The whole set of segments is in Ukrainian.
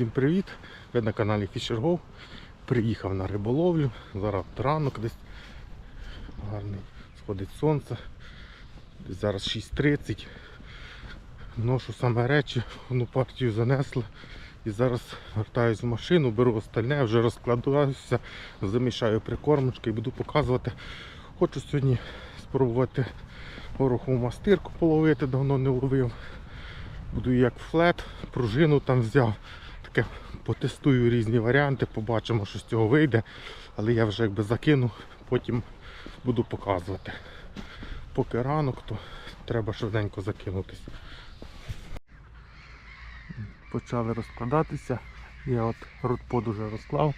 Всім привіт! Ви на каналі FisherGo. Приїхав на риболовлю. Зараз ранок десь гарний. Сходить сонце. Зараз 6.30. Ношу саме речі, одну партію занесли. І зараз вертаюсь в машину, беру остальне, вже розкладаюся, замішаю прикормочки і буду показувати. Хочу сьогодні спробувати горохову мастирку половити, давно не ловив. Буду як флет, пружину там взяв. Таке потестую різні варіанти, побачимо, що з цього вийде. Але я вже якби закину, потім буду показувати. Поки ранок, то треба швиденько закинутися. Почали розкладатися. Я от родпод уже розклав.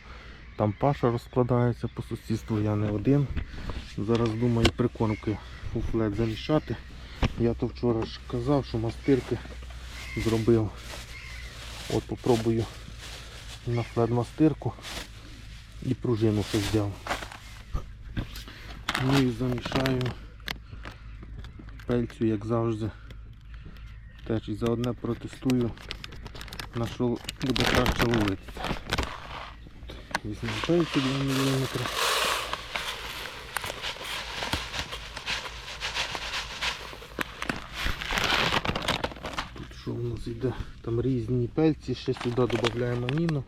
Там Паша розкладається по сусідству, я не один. Зараз думаю прикормки у флет замішати. Я то вчора ж казав, що мастирки зробив. От попробую на флет мастирку і пружину ще взяв. Ну і замішаю пельцю, як завжди. Теж і заодне протестую, на що буде краще ловитися. От, Візьмемо пельцю 2 мм. Тут що у нас йде? Там різні пельці, ще сюди додаємо аміно.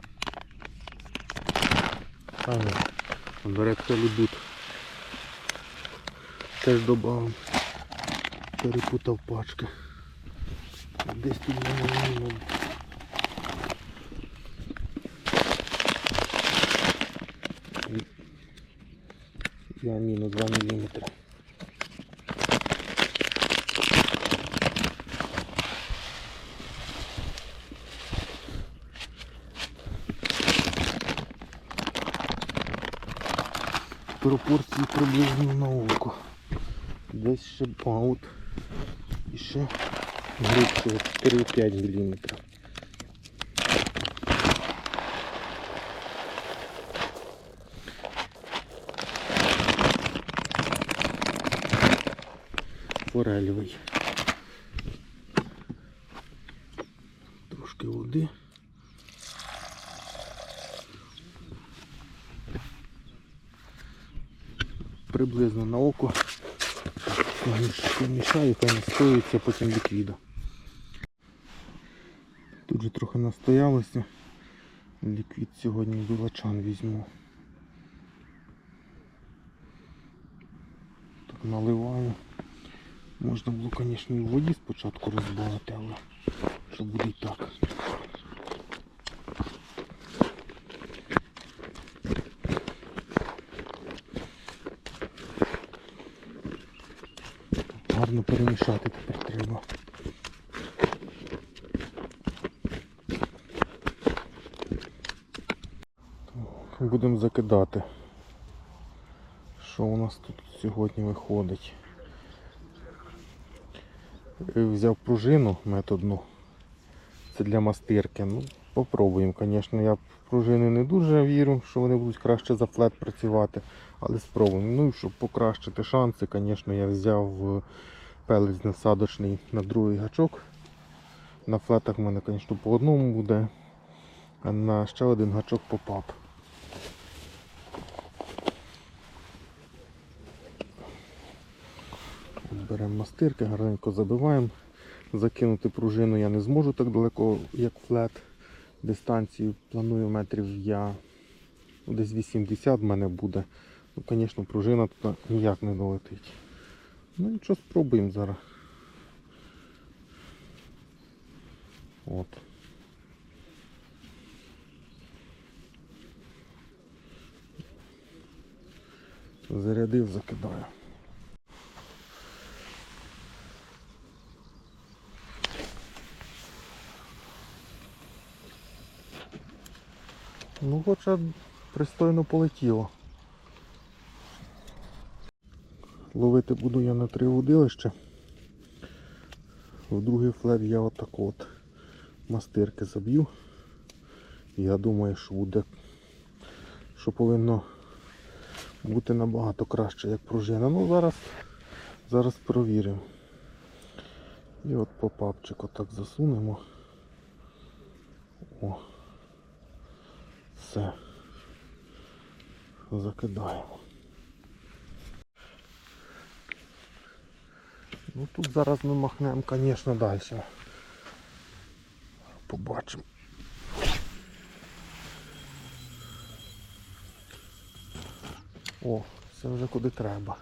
А, ні, лебут. Теж додав. Перепутав пачки. Десь тут в мене аміно. І аміно 2 мм. Пропорції приблизно на око. Десь ще баут. І ще грубше 4-5 мм. Форельовий. Трошки води. Приблизно на око. Мішаю, хай настоюється, потім ліквіда. Тут же трохи настоялося. Ліквід сьогодні білачан візьму. Так наливаю. Можна було, звісно, і в воді спочатку розбавити, але що буде і так. Гарно перемішати тепер треба. Будемо закидати. Що у нас тут сьогодні виходить? Е, Взяв пружину методну. Це для мастирки. Ну, попробуємо, звісно. Я в пружини не дуже вірю, що вони будуть краще за флет працювати, але спробуємо. Ну і щоб покращити шанси, звісно, я взяв е, пелець насадочний на другий гачок. На флетах в мене, звісно, по одному буде, а на ще один гачок попап. Беремо мастирки, гарненько забиваємо. Закинути пружину я не зможу так далеко, як флет. Дистанцію планую метрів я ну, десь 80 в мене буде. Ну, звісно, пружина туди ніяк не долетить. Ну нічого, спробуємо зараз. От. Зарядив, закидаю. Ну, хоча пристойно полетіло. Ловити буду я на три водилища. В другий флет я отак от мастирки заб'ю. Я думаю, що буде, що повинно бути набагато краще, як пружина. Ну зараз, зараз провіримо. І от по папчику так засунемо. О. все. Закидаємо. Ну тут зараз ми махнемо, звісно, далі. Побачимо. О, це вже куди треба.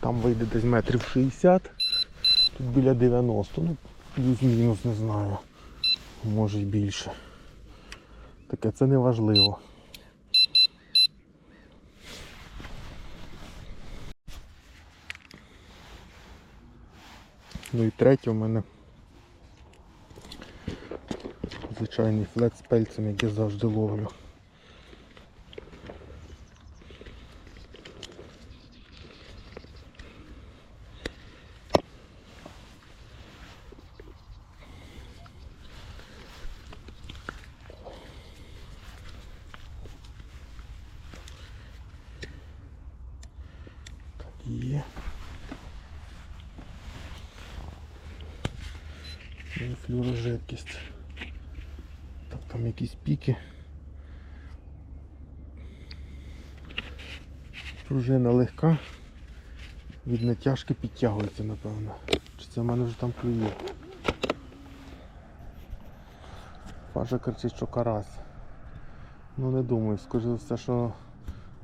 Там вийде десь метрів 60, тут біля 90, ну плюс-мінус не знаю. Може й більше. Таке це не важливо. Ну і третє у мене звичайний флет з пельцем, як я завжди ловлю. Так, є. Ну і флюорожидкість. Так, там якісь піки. Пружина легка. Від натяжки підтягується, напевно. Чи це в мене вже там клює? Паша кричить, що карась. Ну не думаю, за все, що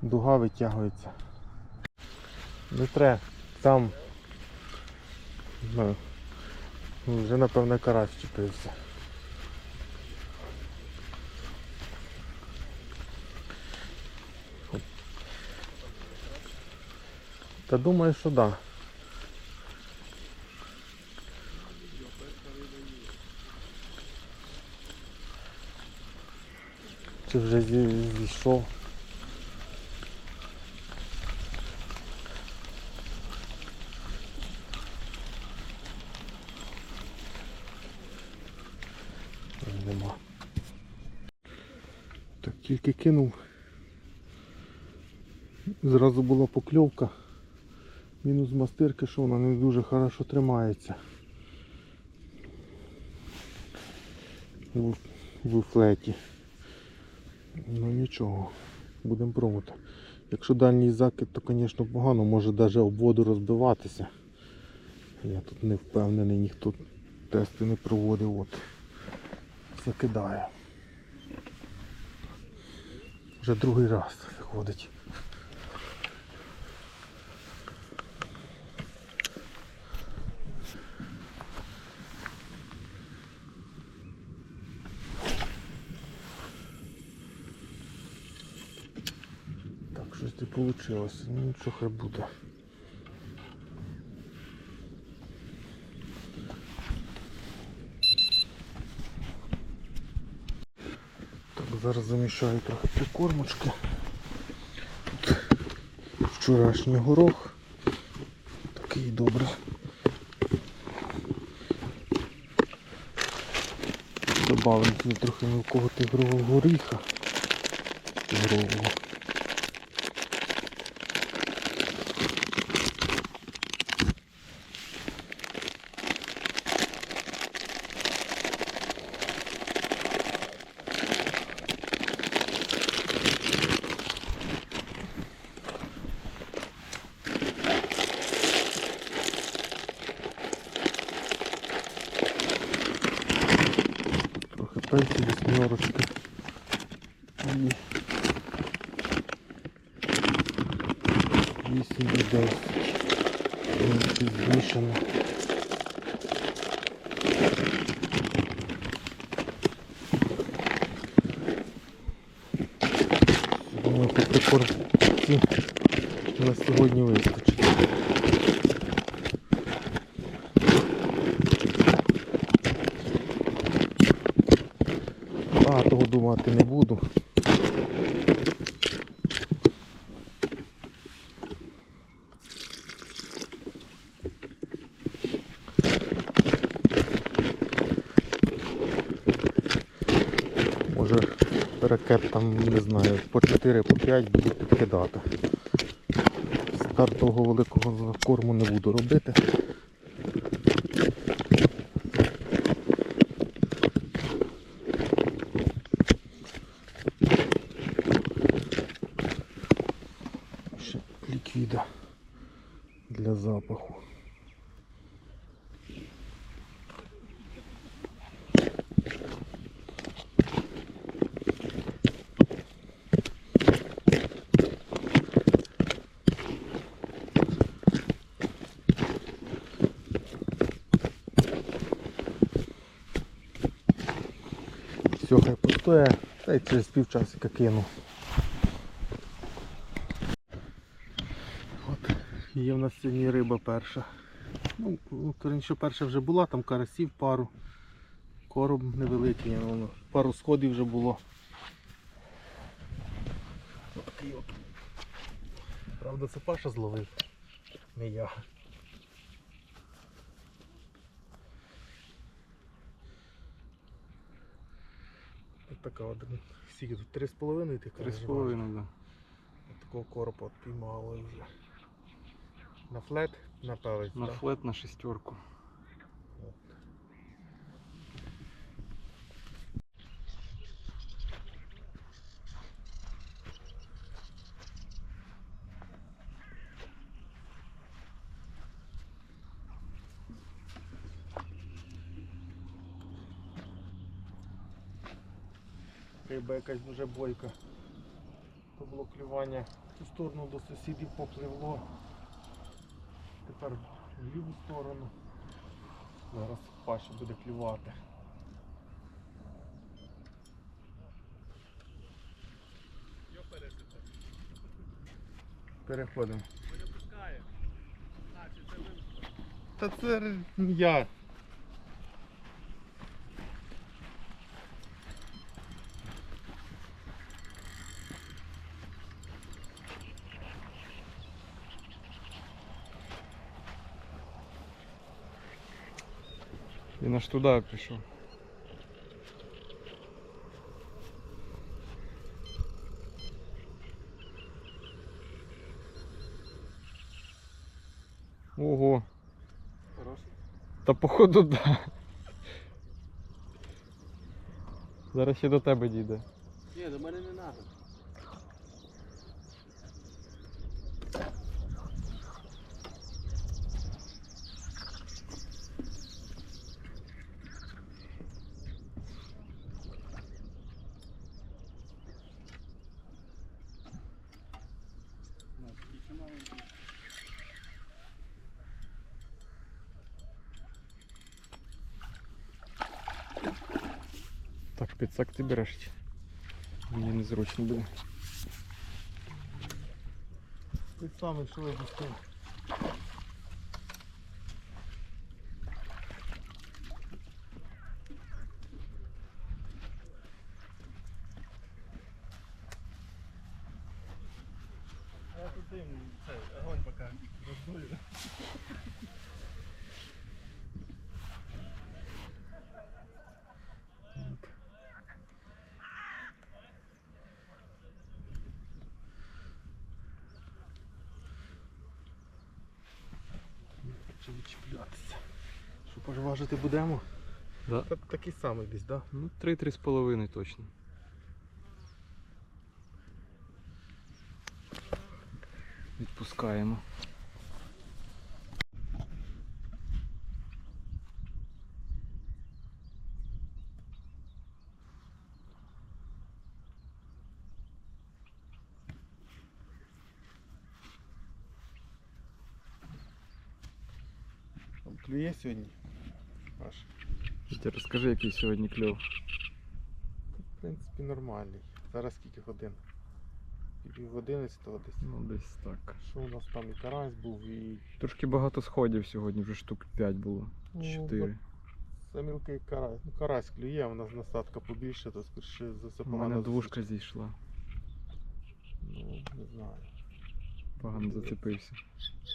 дуга витягується. Не треба, там. Ну, вже напевно карась чіпився. Та думаю, що да. Чи вже зі- зійшов? Нема. Так, тільки кинув. Зразу була покльовка. Мінус мастирки, що вона не дуже хорошо тримається. В, флеті. Ну нічого, будемо пробувати. Якщо дальній закид, то звісно погано, може навіть об воду розбиватися. Я тут не впевнений, ніхто тести не проводив. От. Закидаю. Вже другий раз виходить. Так, щось не вийшло. Ну хай буде. Так, зараз замішаю трохи прикормочки. Тут вчорашній горох. Такий добрий. Добавимо туди трохи мілкого тигрового горіха. Тигрового. Трохи пельцю вісьмерочки. І 8 і 10. Інші змішано. Думаю, по прикормці на сьогодні вистачить. Годувати не буду. Може ракет там, не знаю, по 4 по 5 буду підкидати. Стартового великого корму не буду робити. Для запаху. Все, хай постоє, та й через півчасика кину. Є в нас сьогодні риба перша. Ну, раніше перша вже була, там карасів пару. Короб невеликий, ну, пару сходів вже було. Отакий от. Правда, це Паша зловив, не я. От така от, скільки тут, три з половиною ти Три з половиною, да. От Такого коропа от піймали вже. На флет, на пелець, На так? флет на шестерку. Риба якась дуже бойка. То було клювання в ту сторону до сусідів попливло. Тепер в ліву сторону. Зараз Паша буде клювати. Переходимо. Та це я. Він аж туди пішов. Ого, Хороший. та походу да. Зараз ще до тебе дійде. Так, ти береш. Мені незручно буде. Ти саме що. Я Чи відчіплятися. Що пожважити будемо? Да. Та такий самий десь, так? Да? Ну, 3-3 з половиною точно. Відпускаємо. Там клює сьогодні. Аж. Ти розкажи, який сьогодні кльов. В принципі, нормальний. Зараз скільки годин? Пів 11 десь. Ну, десь так. Що у нас там і карась був, і Трошки багато сходів сьогодні, вже штук 5 було. Ну, 4. це мілкий карась. Ну, карась клює, у нас насадка побільше, то скоріше за все У погано. мене двушка зійшла. Ну, не знаю. Погано зацепився.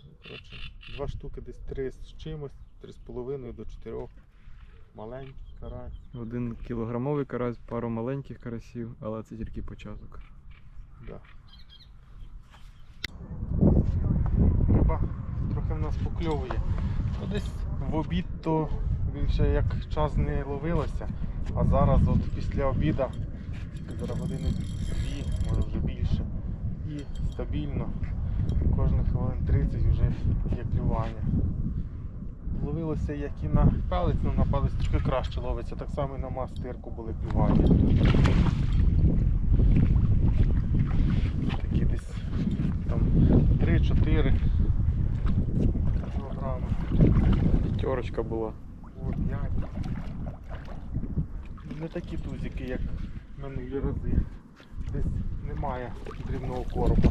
Ну, Коротше, два штуки десь три з чимось, три з половиною до чотирьох. Маленький карась. Один кілограмовий карась, пару маленьких карасів, але це тільки початок. Да. Риба трохи в нас покльовує. Ну, десь в обід то більше як час не ловилося, а зараз от після обіда, зараз години дві, може вже більше. І стабільно кожних хвилин 30 вже є ловилося, як і на палець, але на палець трохи краще ловиться. Так само і на мастирку були клювання. Такі десь там 3-4 кілограми. П'ятерочка була. О, 5. Не такі тузики, як минулі рази. Десь немає дрібного коропа.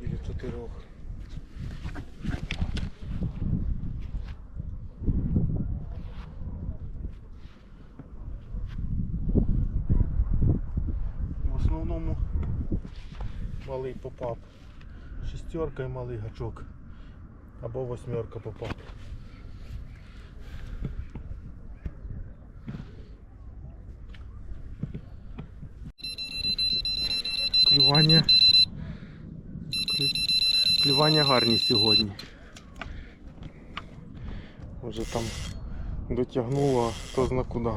Біля чотирьох. В основному малий попап. Шістерка і малий гачок. Або восьмерка попап. Клювання. клю- Клювання гарні сьогодні. Може там дотягнуло, хто зна куди.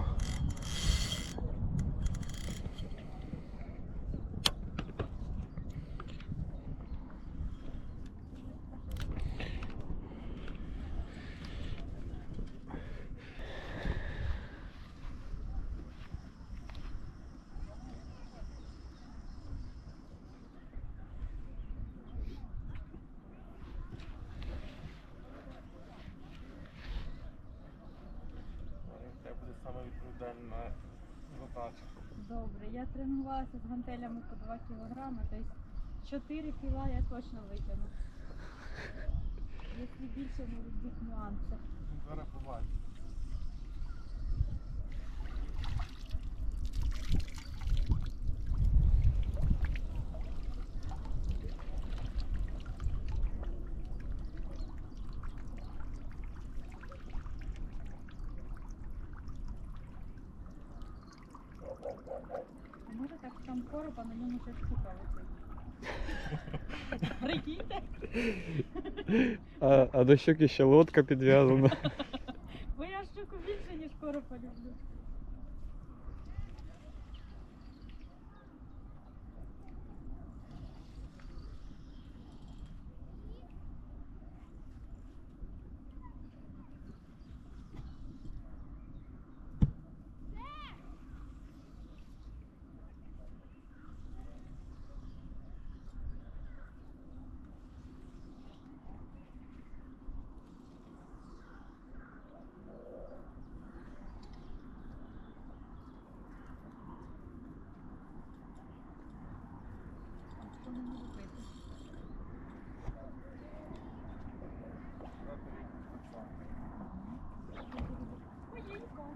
Це буде саме відповідальна задача. Добре, я з гантелями по 2 кілограми, тобто 4 кіла я точно витягну. Якщо більше можуть бути нюанси. Зараз побачимо. А може так там короб, а цікаво. Прикиньте, А, а до щоки ще лодка підв'язана. бо я щуку більше, ніж коропа люблю. А що не можу пити? Ой-ой-ой.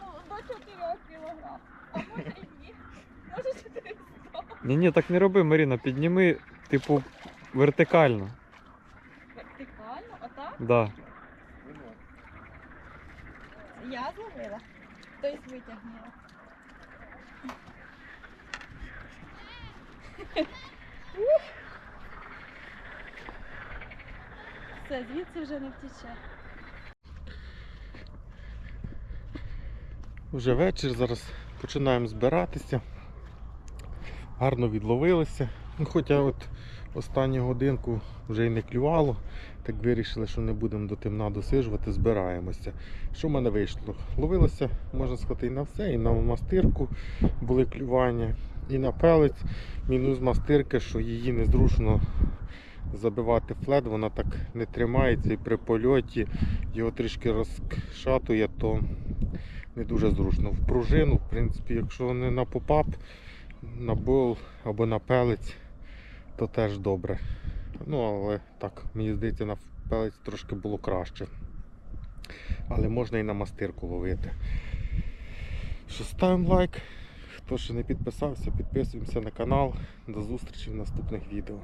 Ну, до 4 кілограм. А може і ні. Може 400. Ні, ні, так не роби, Маріна, підніми, типу, вертикально. Вертикально, отак? Да. Я зловила. Тобто витягнула. Все, звідси вже не втіче. Вже вечір, зараз починаємо збиратися. Гарно відловилися. Ну, хоча от останню годинку вже й не клювало, так вирішили, що не будемо до темна досижувати, збираємося. Що в мене вийшло? Ловилося, можна сказати, і на все, і на мастирку були клювання, і на пелець. Мінус мастирки, що її незручно забивати флет, вона так не тримається і при польоті його трішки розшатує, то не дуже зручно. В пружину, в принципі, якщо не на попап, на бол або на пелець, то теж добре. Ну, але так, мені здається, на пелець трошки було краще. Але можна і на мастирку ловити. Що ставимо лайк. Хто ще не підписався, підписуємося на канал. До зустрічі в наступних відео.